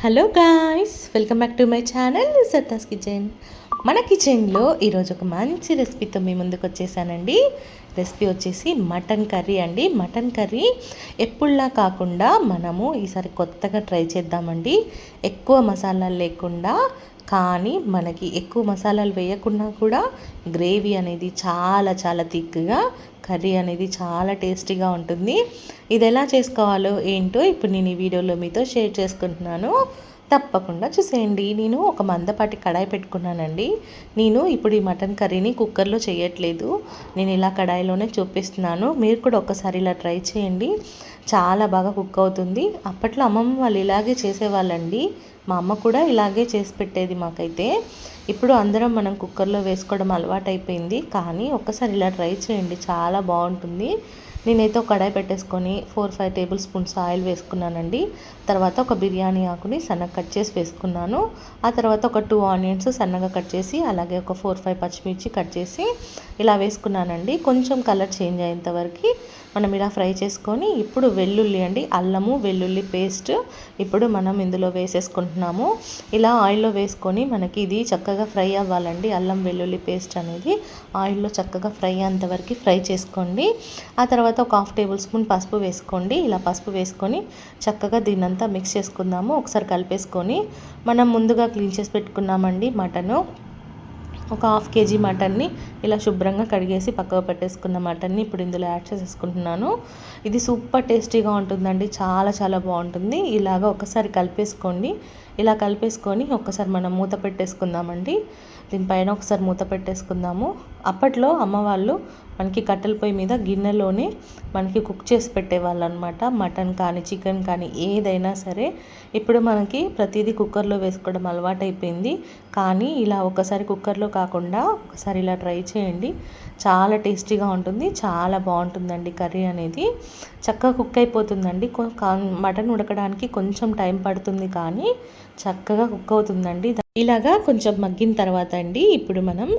hello guys welcome back to my channel Satta's kitchen మన కిచెన్లో ఈరోజు ఒక మంచి రెసిపీతో మీ ముందుకు వచ్చేసానండి. రెసిపీ వచ్చేసి మటన్ కర్రీ అండి. మటన్ కర్రీ ఎప్పుడులా కాకుండా మనము ఈసారి కొత్తగా ట్రై చేద్దామండి. ఎక్కువ మసాలాలు లేకుండా కానీ మనకి ఎక్కువ మసాలాలు వేయకుండా కూడా గ్రేవీ అనేది చాలా చాలా థిక్గా కర్రీ అనేది చాలా టేస్టీగా ఉంటుంది. ఇది ఎలా చేసుకోవాలో ఏంటో ఇప్పుడు నేను ఈ వీడియోలో మీతో షేర్ చేసుకుంటున్నాను. తప్పకుండా చూసేయండి. నేను ఒక మందపాటి కడాయి పెట్టుకున్నానండి. నేను ఇప్పుడు ఈ మటన్ కర్రీని కుక్కర్లో చేయట్లేదు. నేను ఇలా కడాయిలోనే చూపిస్తున్నాను. మీరు కూడా ఒకసారి ఇలా ట్రై చేయండి. చాలా బాగా కుక్ అవుతుంది. అప్పట్లో అమ్మమ్మ వాళ్ళు ఇలాగే చేసేవాళ్ళండి. మా అమ్మ కూడా ఇలాగే చేసి పెట్టేది మాకైతే. ఇప్పుడు అందరం మనం కుక్కర్లో వేసుకోవడం అలవాటైపోయింది. కానీ ఒక్కసారి ఇలా ట్రై చేయండి చాలా బాగుంటుంది. నేనైతే ఒక కడాయి పెట్టేసుకొని four five table spoons oil వేసుకున్నానండి. తర్వాత ఒక బిర్యానీ ఆకుని సన్నగా కట్ చేసి వేసుకున్నాను. ఆ తర్వాత ఒక టూ ఆనియన్స్ సన్నగా కట్ చేసి అలాగే ఒక ఫోర్ ఫైవ్ పచ్చిమిర్చి కట్ చేసి ఇలా వేసుకున్నానండి. కొంచెం కలర్ చేంజ్ అయ్యేంత వరకు మనం ఇలా ఫ్రై చేసుకొని ఇప్పుడు వెల్లుల్లి అండి అల్లము వెల్లుల్లి పేస్ట్ ఇప్పుడు మనం ఇందులో వేసేసుకుంటున్నాము. ఇలా ఆయిల్లో వేసుకొని మనకి ఇది చక్కగా ఫ్రై అవ్వాలండి. అల్లం వెల్లుల్లి పేస్ట్ అనేది ఆయిల్లో చక్కగా ఫ్రై అయ్యేంతవరకు ఫ్రై చేసుకోండి. ఆ తర్వాత ఒక హాఫ్ టేబుల్ స్పూన్ పసుపు వేసుకోండి. ఇలా పసుపు వేసుకొని చక్కగా దీన్నంతా మిక్స్ చేసుకుందాము. ఒకసారి కలిపేసుకొని మనం ముందుగా క్లీన్ చేసి పెట్టుకున్నామండి మటను. ఒక హాఫ్ కేజీ మటన్ని ఇలా శుభ్రంగా కడిగేసి పక్కకు పెట్టేసుకున్న మటన్ని ఇప్పుడు ఇందులో యాడ్ చేసేసుకుంటున్నాను. ఇది సూపర్ టేస్టీగా ఉంటుందండి చాలా చాలా బాగుంటుంది. ఇలాగ ఒకసారి కలిపేసుకోండి. ఇలా కలిపేసుకొని ఒక్కసారి మనం మూత పెట్టేసుకుందామండి. దీనిపైన ఒకసారి మూత పెట్టేసుకుందాము. అప్పట్లో అమ్మవాళ్ళు మనకి కట్టెల పొయ్యి మీద గిన్నెలోనే మనకి కుక్ చేసి పెట్టేవాళ్ళు అనమాట మటన్ కానీ చికెన్ కానీ ఏదైనా సరే. ఇప్పుడు మనకి ప్రతిదీ కుక్కర్లో వేసుకోవడం అలవాటైపోయింది. కానీ ఇలా ఒకసారి కుక్కర్లో కాకుండా ఒకసారి ఇలా ట్రై చేయండి. చాలా టేస్టీగా ఉంటుంది. చాలా బాగుంటుందండి కర్రీ అనేది. చక్కగా కుక్ అయిపోతుందండి. మటన్ ఉడకడానికి కొంచెం టైం పడుతుంది కానీ చక్కగా కుక్ అవుతుందండి. ఇలాగా కొంచెం మగ్గిన తర్వాత అండి ఇప్పుడు మనం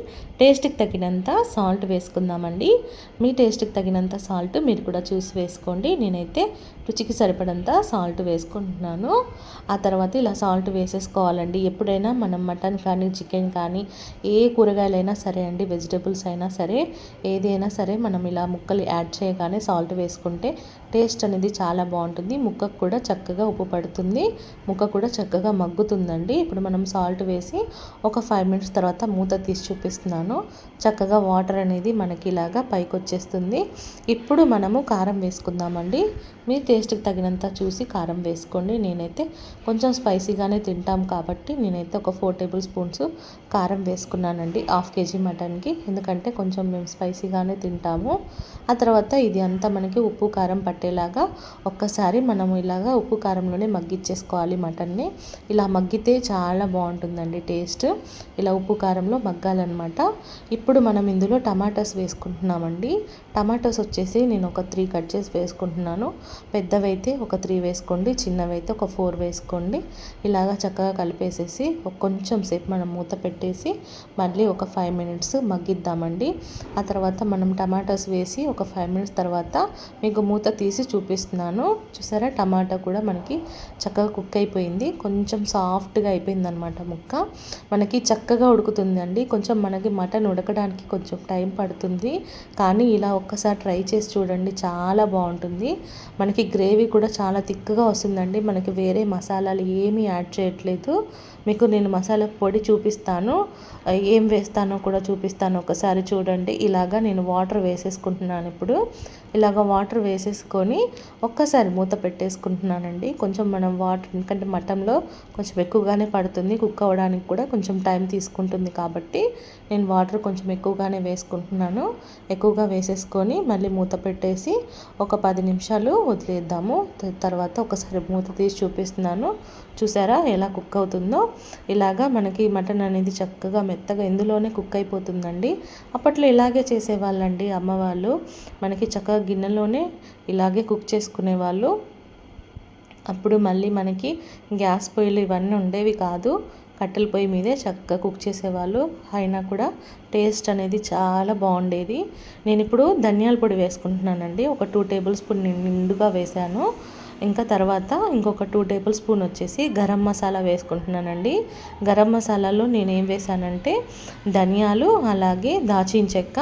టేస్ట్కి తగినంత సాల్ట్ వేసుకుందామండి. మీ టేస్ట్కి తగినంత సాల్ట్ మీరు కూడా చూసి వేసుకోండి. నేనైతే రుచికి సరిపడంత సాల్ట్ వేసుకుంటున్నాను. ఆ తర్వాత ఇలా సాల్ట్ వేసేసుకోవాలండి. ఎప్పుడైనా మనం మటన్ కానీ చికెన్ కానీ ఏ కూరగాయలైనా సరే అండి వెజిటేబుల్స్ అయినా సరే ఏదైనా సరే మనం ఇలా ముక్కలు యాడ్ చేయగానే సాల్ట్ వేసుకుంటే టేస్ట్ అనేది చాలా బాగుంటుంది. ముక్కకు కూడా చక్కగా ఉప్పు పడుతుంది. ముక్క కూడా చక్కగా మగ్గుతుందండి. ఇప్పుడు మనం సాల్ట్ వేసి ఒక ఫైవ్ మినిట్స్ తర్వాత మూత తీసి చూపిస్తున్నాను. చక్కగా వాటర్ అనేది మనకి ఇలాగా పైకి వచ్చేస్తుంది. ఇప్పుడు మనము కారం వేసుకుందామండి. మీ టేస్ట్కి తగినంత చూసి కారం వేసుకోండి. నేనైతే కొంచెం స్పైసీగానే తింటాం కాబట్టి నేనైతే ఒక ఫోర్ టేబుల్ స్పూన్స్ కారం వేసుకున్నానండి. హాఫ్ కేజీ మటన్కి ఎందుకంటే కొంచెం మేము స్పైసీగానే తింటాము. ఆ తర్వాత ఇది అంతా మనకి ఉప్పు కారం పట్టేలాగా ఒక్కసారి మనము ఇలాగా ఉప్పు కారంలోనే మగ్గిచ్చేసుకోవాలి మటన్ని ఇలా మగ్గితే చాలా బాగుంటుంది. ఉంటుందండి టేస్ట్. ఇలా ఉప్పు కారంలో మగ్గాలన్నమాట. ఇప్పుడు మనం ఇందులో టమాటాస్ వేసుకుంటున్నామండి. టమాటోస్ వచ్చేసి నేను ఒక త్రీ కట్ చేసి వేసుకుంటున్నాను. పెద్దవైతే ఒక త్రీ వేసుకోండి చిన్నవైతే ఒక ఫోర్ వేసుకోండి. ఇలాగా చక్కగా కలిపేసేసి కొంచెం సేపు మనం మూత పెట్టేసి మళ్ళీ ఒక ఫైవ్ మినిట్స్ మగ్గిద్దామండి. ఆ తర్వాత మనం టమాటాస్ వేసి ఒక ఫైవ్ మినిట్స్ తర్వాత మీకు మూత తీసి చూపిస్తున్నాను. చూసారా? టమాటా కూడా మనకి చక్కగా కుక్ అయిపోయింది. కొంచెం సాఫ్ట్గా అయిపోయింది అనమాట ముక్క. మనకి చక్కగా ఉడుకుతుందండి. కొంచెం మనకి మటన్ ఉడకడానికి కొంచెం టైం పడుతుంది. కానీ ఇలా ఒక్కసారి ట్రై చేసి చూడండి చాలా బాగుంటుంది. మనకి గ్రేవీ కూడా చాలా థిక్గా వస్తుందండి. మనకి వేరే మసాలాలు ఏమీ యాడ్ చేయట్లేదు. మీకు నేను మసాలా పొడి చూపిస్తాను. ఏం వేస్తానో కూడా చూపిస్తాను. ఒకసారి చూడండి. ఇలాగా నేను వాటర్ వేసేసుకుంటున్నాను ఇప్పుడు. ఇలాగ వాటర్ వేసేసుకొని ఒక్కసారి మూత పెట్టేసుకుంటున్నానండి. కొంచెం మనం వాటర్ ఎందుకంటే మటన్లో కొంచెం ఎక్కువగానే పడుతుంది కుక్ అవ్వడానికి కూడా కొంచెం టైం తీసుకుంటుంది కాబట్టి నేను వాటర్ కొంచెం ఎక్కువగానే వేసుకుంటున్నాను. ఎక్కువగా వేసేసుకొని మళ్ళీ మూత పెట్టేసి ఒక పది నిమిషాలు వదిలేద్దాము. తర్వాత ఒకసారి మూత తీసి చూపిస్తున్నాను. చూసారా ఎలా కుక్ అవుతుందో? ఇలాగా మనకి మటన్ అనేది చక్కగా మెత్తగా ఇందులోనే కుక్ అయిపోతుందండి. అప్పట్లో ఇలాగే చేసేవాళ్ళండి అమ్మవాళ్ళు. మనకి చక్కగా గిన్నెలోనే ఇలాగే కుక్ చేసుకునేవాళ్ళు అప్పుడు మళ్ళీ మనకి గ్యాస్ పొయ్యిలు ఇవన్నీ ఉండేవి కాదు. కట్టెల పొయ్యి మీదే చక్కగా కుక్ చేసేవాళ్ళు. అయినా కూడా టేస్ట్ అనేది చాలా బాగుండేది. నేను ఇప్పుడు ధనియాల పొడి వేసుకుంటున్నానండి. ఒక టూ టేబుల్ స్పూన్ నిండుగా వేసాను ఇంకా తర్వాత ఇంకొక టూ టేబుల్ స్పూన్ వచ్చేసి గరం మసాలా వేసుకుంటున్నానండి. గరం మసాలాలో నేను ఏం వేసానంటే ధనియాలు అలాగే దాచిన చెక్క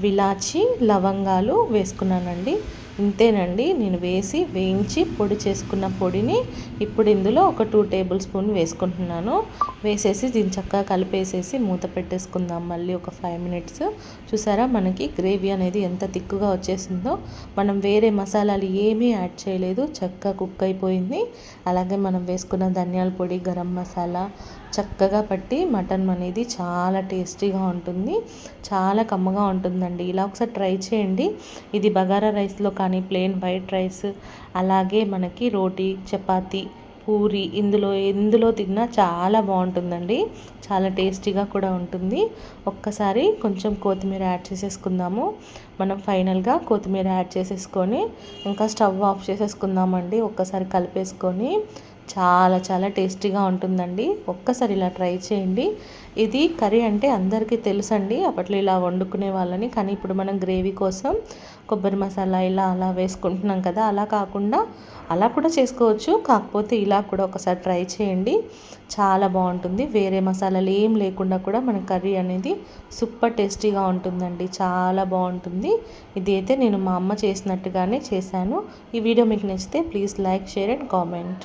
విలాచి లవంగాలు వేసుకున్నానండి. ఇంతేనండి. నేను వేసి వేయించి పొడి చేసుకున్న పొడిని ఇప్పుడు ఇందులో ఒక టూ టేబుల్ స్పూన్ వేసుకుంటున్నాను. వేసేసి దీన్ని చక్కగా కలిపేసేసి మూత పెట్టేసుకుందాం. మళ్ళీ ఒక ఫైవ్ మినిట్స్ చూసారా? మనకి గ్రేవీ అనేది ఎంత తిక్కుగా వచ్చేసిందో. మనం వేరే మసాలాలు ఏమీ యాడ్ చేయలేదు. చక్కగా కుక్ అయిపోయింది. అలాగే మనం వేసుకున్న ధనియాల పొడి గరం మసాలా చక్కగా పట్టి మటన్ అనేది చాలా టేస్టీగా ఉంటుంది. చాలా కమ్మగా ఉంటుందండి. ఇలా ఒకసారి ట్రై చేయండి. ఇది బగారా రైస్లో కానీ ప్లెయిన్ వైట్ రైస్ అలాగే మనకి రోటీ చపాతీ పూరి ఇందులో ఎందులో తిన్నా చాలా బాగుంటుందండి. చాలా టేస్టీగా కూడా ఉంటుంది. ఒక్కసారి కొంచెం కొత్తిమీర యాడ్ చేసేసుకుందాము. మనం ఫైనల్గా కొత్తిమీర యాడ్ చేసేసుకొని ఇంకా స్టవ్ ఆఫ్ చేసేసుకుందామండి. ఒక్కసారి కలిపేసుకొని చాలా చాలా టేస్టీగా ఉంటుందండి. ఒక్కసారి ఇలా ట్రై చేయండి. ఇది కర్రీ అంటే అందరికీ తెలుసండి. అప్పట్లో ఇలా వండుకునే వాళ్ళని. కానీ ఇప్పుడు మనం గ్రేవీ కోసం కొబ్బరి మసాలా ఇలా అలా వేసుకుంటున్నాం కదా. అలా కాకుండా అలా కూడా చేసుకోవచ్చు. కాకపోతే ఇలా కూడా ఒకసారి ట్రై చేయండి. చాలా బాగుంటుంది. వేరే మసాలాలు ఏం లేకుండా కూడా మన కర్రీ అనేది సూపర్ టేస్టీగా ఉంటుందండి. చాలా బాగుంటుంది. ఇది అయితే నేను మా అమ్మ చేసినట్టుగానే చేశాను. ఈ వీడియో మీకు నచ్చితే please like share and comment.